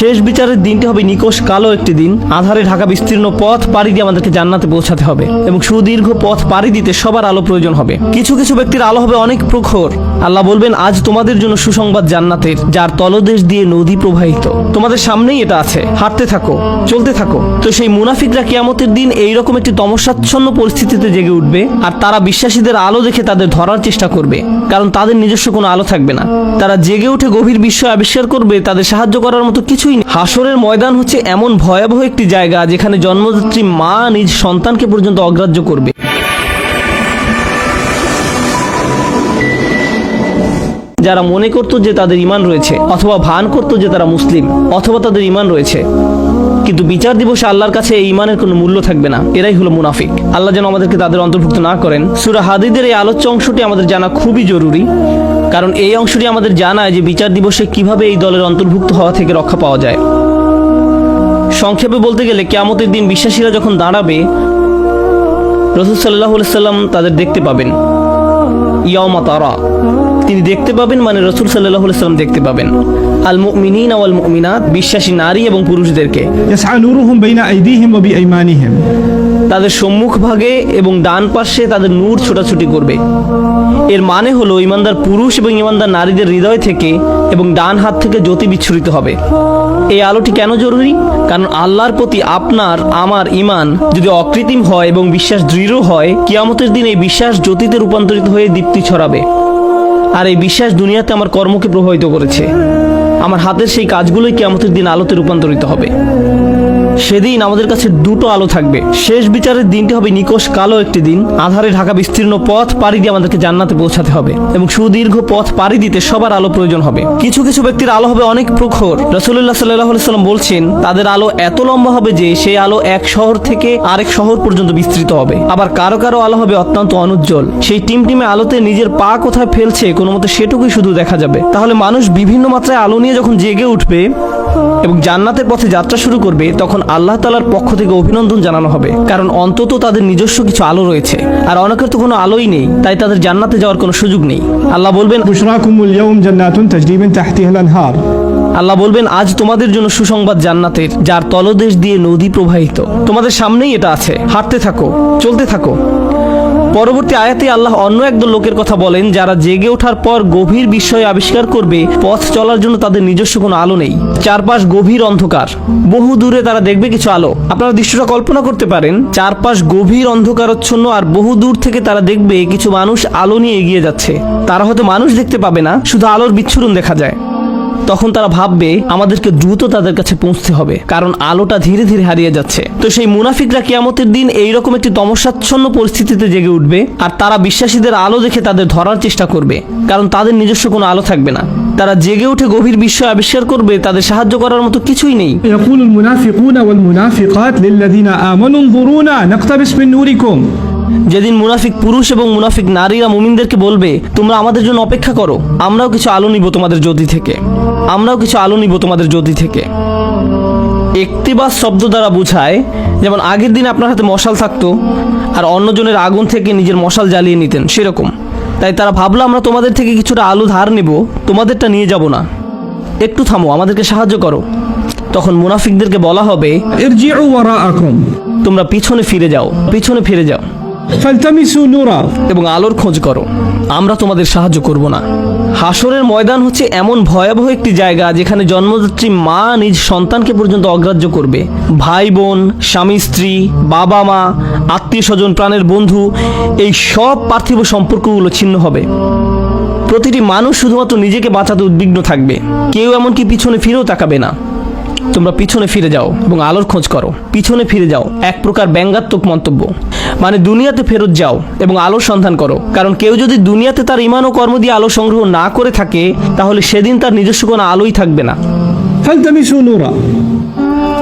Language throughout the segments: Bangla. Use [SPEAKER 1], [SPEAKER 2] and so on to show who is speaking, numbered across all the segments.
[SPEAKER 1] শেষ বিচারের দিনটি হবে নিকোষ কালো একটি দিন। আধারে ঢাকা বিস্তীর্ণ পথ পাড়ি দিয়ে আমাদেরকে জান্নাতে পৌঁছাতে হবে এবং সুদীর্ঘ পথ পাড়ি দিতে সবার আলো প্রয়োজন হবে। কিছু কিছু ব্যক্তির আলো হবে অনেক প্রখর। আল্লাহ বলবেন, আজ তোমাদের জন্য সুসংবাদ জান্নাতের, যার তলদেশ দিয়ে নদী প্রবাহিত। তোমাদের সামনেই এটা আছে। হাঁটতে থাকো, চলতে থাকো। তো সেই মুনাফিকরা কিয়ামতের দিন এইরকম একটি তমসাচ্ছন্ন পরিস্থিতিতে জেগে উঠবে আর তারা বিশ্বাসীদের আলো দেখে তাদের ধরার চেষ্টা করবে। কারণ তাদের নিজস্ব কোনো আলো থাকবে না। তারা জেগে উঠে গভীর বিস্ময় আবিষ্কার করবে, তাদের সাহায্য করার মতো কিছুই নেই। হাসরের ময়দান হচ্ছে এমন ভয়াবহ একটি জায়গা যেখানে জন্মদাত্রী মা নিজ সন্তানকে পর্যন্ত অগ্রাহ্য করবে। যারা মনে করত যে তাদের ইমান রয়েছে, অথবা ভান করত যে তারা মুসলিম, অথবা তাদের ইমান রয়েছে। কিন্তু বিচার দিবসে আল্লাহর কাছে এই ইমানের কোনো মূল্য থাকবে না। এরাই হলো মুনাফিক। আল্লাহ যেন আমাদেরকে তাদের অন্তর্ভুক্ত না করেন। সুরা হাদিদের এই আলোচ্য অংশটি আমাদের জানা খুবই জরুরি। কারণ এই অংশটি আমাদের জানায় যে বিচার দিবসে কীভাবে এই দলের অন্তর্ভুক্ত হওয়া থেকে রক্ষা পাওয়া যায়। সংক্ষেপে বলতে গেলে কেয়ামতের দিন বিশ্বাসীরা যখন দাঁড়াবে, রসুল সাল্লাহ সাল্লাম তাদের দেখতে পাবেন। ইয়ামা তারা। তিনি দেখতে পাবেন মানে রসুল সাল্লাহ সাল্লাম দেখতে পাবেন। আল মুমিনিন ওয়াল মুমিনাত বিশ্বাসী নারী এবং পুরুষদেরকে।
[SPEAKER 2] ইয়াসআনুরুহুম বাইনা আইদিহিম ওয়া বিআইমানিহিম
[SPEAKER 1] তাদের সম্মুখ ভাগে এবং ডান পাশে তাদের নূর ছোটাছুটি করবে। এর মানে হলো ইমানদার পুরুষ এবং ইমানদার নারীদের হৃদয় থেকে এবং ডান হাত থেকে জ্যোতি বিচ্ছুরিত হবে। এই আলোটি কেন জরুরি? কারণ আল্লাহর প্রতি আপনার আমার ইমান যদি অকৃত্রিম হয় এবং বিশ্বাস দৃঢ় হয় কিয়ামতের দিন এই বিশ্বাস জ্যোতিতে রূপান্তরিত হয়ে দীপ্তি ছড়াবে। আর এই বিশ্বাস দুনিয়াতে আমার কর্মকে প্রভাবিত করেছে। আমার হাতের সেই কাজগুলোই কেমতের দিন আলোতে রূপান্তরিত হবে। সেদিন আমাদের কাছে দুটো আলো থাকবে। শেষ বিচারের দিনটি হবে নিকোষ কালো একটি দিন। আধারে ঢাকা বিস্তীর্ণ পথ পাড়ি দিয়ে আমাদেরকে জান্নাতে পৌঁছাতে হবে এবং সুদীর্ঘ পথ পাড়ি দিতে সবার আলো প্রয়োজন হবে। কিছু কিছু ব্যক্তির আলো হবে অনেক প্রখর। রসুল্লাহ সাল্লাহ সাল্লাম বলছেন, তাদের আলো এত লম্বা হবে যে সেই আলো এক শহর থেকে আরেক শহর পর্যন্ত বিস্তৃত হবে। আবার কারও কারও আলো হবে অত্যন্ত অনুজ্জ্বল। সেই টিম টিমে আলোতে নিজের পা কোথায় ফেলছে কোনো মতে সেটুকুই শুধু দেখা যাবে। তাহলে মানুষ বিভিন্ন মাত্রায় আলো নিয়ে যখন জেগে উঠবে এবং জান্নাতের পথে যাত্রা শুরু করবে তখন আল্লাহ তালার পক্ষ থেকে অভিনন্দন জানানো হবে। কারণ অন্তত তাদের নিজস্ব কিছু আলো রয়েছে। আর অনেকের তো কোনো আলোই নেই তাই তাদের জান্নাতে যাওয়ার কোনো সুযোগ নেই। আল্লাহ বলবেন আল্লাহ বলবেন আজ তোমাদের জন্য সুসংবাদ জান্নাতের যার তলদেশ দিয়ে নদী প্রবাহিত। তোমাদের সামনেই এটা আছে। হাঁটতে থাকো চলতে থাকো। পরবর্তী আয়াতে আল্লাহ অন্য একদল লোকের কথা বলেন, যারা জেগে ওঠার পর গভীর বিস্ময় আবিষ্কার করবে, পথ চলার জন্য তাদের নিজস্ব কোনো আলো নেই। চারপাশ গভীর অন্ধকার। বহু দূরে তারা দেখবে কিছু আলো। আপনারা দৃশ্যটা কল্পনা করতে পারেন, চারপাশ গভীর অন্ধকারচ্ছন্ন আর বহু দূর থেকে তারা দেখবে কিছু মানুষ আলো নিয়ে এগিয়ে যাচ্ছে। তারা হয়তো মানুষ দেখতে পাবে না, শুধু আলোর বিচ্ছুরণ দেখা যায়। তখন তারা ভাববে আমাদেরকে দ্রুত তাদের কাছে পৌঁছতে হবে কারণ আলোটা ধীরে ধীরে হারিয়ে যাচ্ছে তো সেই মুনাফিকরা কিয়ামতের দিন এইরকম একটি তমসাচ্ছন্ন পরিস্থিতিতে জেগে উঠবে আর তারা বিশ্বাসীদের আলো দেখে তাদের ধরার চেষ্টা করবে কারণ তাদের নিজস্ব কোনো আলো থাকবে না তারা জেগে উঠে গভীর বিস্ময় আবিষ্কার করবে তাদের সাহায্য করার মতো কিছুই নেই
[SPEAKER 2] يقول المنافقون والمنافقات للذين آمنوا انظرونا نقتبس من نوركم
[SPEAKER 1] যেদিন মুনাফিক পুরুষ এবং মুনাফিক নারীরা মুমিনদেরকে বলবে তোমরা আমাদের জন্য অপেক্ষা করো। আমরাও কিছু আলো নিব তোমাদের যদি থেকে। আমরাও কিছু আলো নিব তোমাদের যদি থেকে। একটিবাস শব্দ দ্বারা বোঝায় যেমন আগের দিন আপনার হাতে মশাল থাকতো আর অন্যজনের আগুন থেকে নিজের মশাল জ্বালিয়ে নিতেন সেরকম। তাই তারা ভাবলো আমরা তোমাদের থেকে কিছুটা আলু ধার নেব তোমাদেরটা নিয়ে যাব না। একটু থামো আমাদেরকে সাহায্য করো। তখন মুনাফিকদেরকে বলা হবে তোমরা পিছনে ফিরে যাও পিছনে ফিরে যাও।
[SPEAKER 2] ফালতামিসু
[SPEAKER 1] এবং আলোর খোঁজ করো। আমরা তোমাদের সাহায্য করব না। হাসরের ময়দান হচ্ছে এমন ভয়াবহ একটি জায়গা যেখানে জন্মদাত্রী মা নিজ সন্তানকে পর্যন্ত অগ্রাহ্য করবে। ভাই বোন, স্বামী স্ত্রী, বাবা মা, আত্মীয় স্বজন, প্রাণের বন্ধু, এই সব পার্থিব সম্পর্কগুলো ছিন্ন হবে। প্রতিটি মানুষ শুধুমাত্র নিজেকে বাঁচাতে উদ্বিগ্ন থাকবে। কেউ এমনকি পিছনে ফিরেও তাকাবে না। তোমরা পিছনে ফিরে যাও এবং আলোর খোঁজ করো। পিছনে ফিরে যাও। এক প্রকার ব্যঙ্গাত্মক মন্তব্য। মানে দুনিয়াতে ফেরত যাও এবং আলো সন্ধান করো। কারণ কেউ যদি দুনিয়াতে তার ইমান ও কর্ম দিয়ে আলো সংগ্রহ না করে থাকে তাহলে সেদিন তার নিজস্ব কোনো আলোই থাকবে না।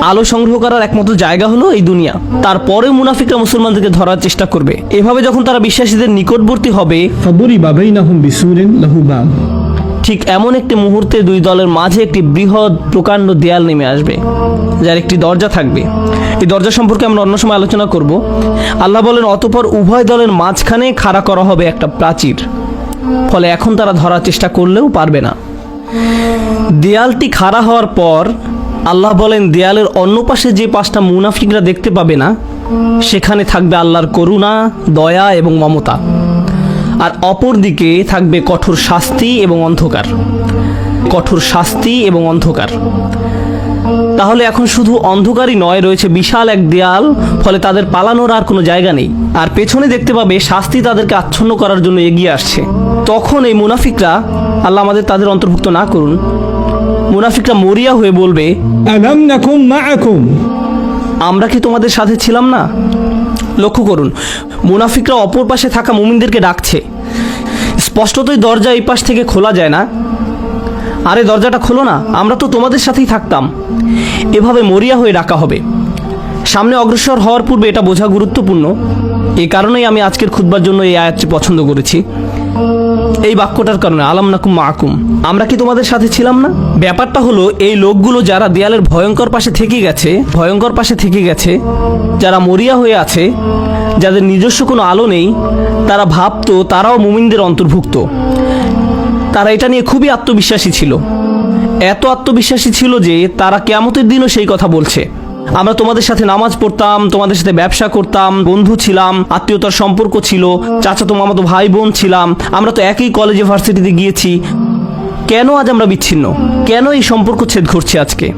[SPEAKER 1] আলো সংগ্রহ করার একমাত্র জায়গা হলো এই দুনিয়া। তারপরে মুনাফিকরা মুসলমানদেরকে ধরার চেষ্টা করবে। এভাবে যখন তারা বিশ্বাসীদের নিকটবর্তী হবে ঠিক এমন একটি মুহূর্তে দুই দলের মাঝে একটি বৃহৎ প্রকাণ্ড দেয়াল নেমে আসবে, যার একটি দরজা থাকবে। এই দরজা সম্পর্কে আমরা অন্য সময় আলোচনা করব। আল্লাহ বলেন, অতপর উভয় দলের মাঝখানে খাড়া করা হবে একটা প্রাচীর, ফলে এখন তারা ধরার চেষ্টা করলেও পারবে না। দেয়ালটি খাড়া হওয়ার পর আল্লাহ বলেন, দেয়ালের অন্য পাশে যে পাঁচটা মুনাফিকরা দেখতে পাবে না, সেখানে থাকবে আল্লাহর করুণা, দয়া এবং মমতা। আর অপরদিকে থাকবে কঠোর শাস্তি এবং অন্ধকার। কঠোর শাস্তি এবং অন্ধকার। তাহলে এখন শুধু অন্ধকারই নয় রয়েছে বিশাল এক দেয়াল ফলে তাদের পালানোর আর কোনো জায়গা নেই। আর পেছনে দেখতে পাবে শাস্তি তাদেরকে আচ্ছন্ন করার জন্য এগিয়ে আসছে। তখন এই মুনাফিকরা আল্লাহ আমাদের তাদের অন্তর্ভুক্ত না করুন মুনাফিকরা মরিয়া হয়ে বলবে আমরা কি তোমাদের সাথে ছিলাম না? লক্ষ্য করুন, মুনাফিকরা অপর পাশে থাকা মুমিনদেরকে ডাকছে। স্পষ্টতই দরজা এই পাশ থেকে খোলা যায় না। আরে, দরজাটা খোলো না, আমরা তো তোমাদের সাথেই থাকতাম। এভাবে মরিয়া হয়ে ডাকা হবে। সামনে অগ্রসর হওয়ার পূর্বে এটা বোঝা গুরুত্বপূর্ণ। এই কারণেই আমি আজকের খুদবার জন্য এই আয়াতটি পছন্দ করেছি। এই বাক্যটার কারণে, আলাম নাকুম মাকুম। আমরা কি তোমাদের সাথে ছিলাম না? ব্যাপারটা হলো, এই লোকগুলো যারা দেয়ালের ভয়ঙ্কর পাশে থেকে গেছে, ভয়ঙ্কর পাশে থেকে গেছে, যারা মরিয়া হয়ে আছে, যাদের নিজস্ব কোনো আলো নেই, তারা ভাবতো তারাও মুমিনদের অন্তর্ভুক্ত। তারা এটা নিয়ে খুবই আত্মবিশ্বাসী ছিল। এত আত্মবিশ্বাসী ছিল যে তারা কেমতের দিনও সেই কথা বলছে। আমরা তোমাদের সাথে নামাজ পড়তাম, তোমাদের সাথে ব্যবসা করতাম, বন্ধু ছিলাম, আত্মীয়তার সম্পর্ক ছিল চাচাতো মামাতো ভাই বোন ছিলাম, আমরা তো একই কলেজে ভার্সিটিতে গিয়েছি। কেন আজ আমরা বিচ্ছিন্ন? কেন এই সম্পর্ক ছেদ ঘটছে আজকে?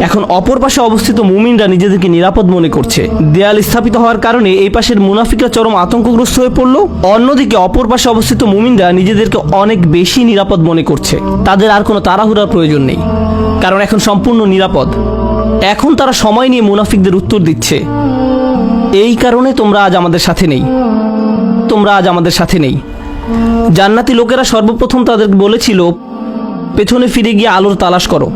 [SPEAKER 1] এখন অপর পাশে অবস্থিত মুমিনরা নিজেদেরকে নিরাপদ মনে করছে। দেয়াল স্থাপিত হওয়ার কারণে এই পাশের মুনাফিকরা চরম আতঙ্কগ্রস্ত হয়ে পড়ল। অন্যদিকে অপর পাশে অবস্থিত মুমিনরা নিজেদেরকে অনেক বেশি নিরাপদ মনে করছে। তাদের আর কোনো তাড়াহুড়ার প্রয়োজন নেই। কারণ এখন সম্পূর্ণ নিরাপদ। এখন তারা সময় নিয়ে মুনাফিকদের উত্তর দিচ্ছে। এই কারণে তোমরা আজ আমাদের সাথে নেই। তোমরা আজ আমাদের সাথে নেই। জান্নাতি লোকেরা সর্বপ্রথম তাদের বলেছিল পেছনে ফিরে গিয়ে আলোর তালাশ করো।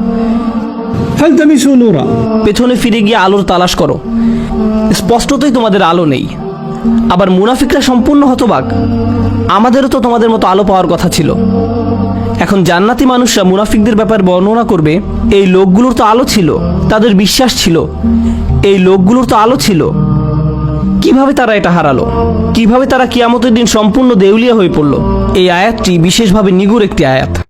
[SPEAKER 1] পেছনে ফিরে গিয়ে আলোর তালাশ করো। স্পষ্টতই তোমাদের আলো নেই। আবার মুনাফিকরা সম্পূর্ণ হতবাক। আমাদেরও তো তোমাদের মতো আলো পাওয়ার কথা ছিল। এখন জান্নাতি মানুষরা মুনাফিকদের ব্যাপারে বর্ণনা করবে, এই লোকগুলোর তো আলো ছিল, তাদের বিশ্বাস ছিল, এই লোকগুলোর তো আলো ছিল। কীভাবে তারা এটা হারালো? কীভাবে তারা কিয়ামতের দিন সম্পূর্ণ দেউলিয়া হয়ে পড়ল? এই আয়াতটি বিশেষভাবে নিগুর একটি আয়াত।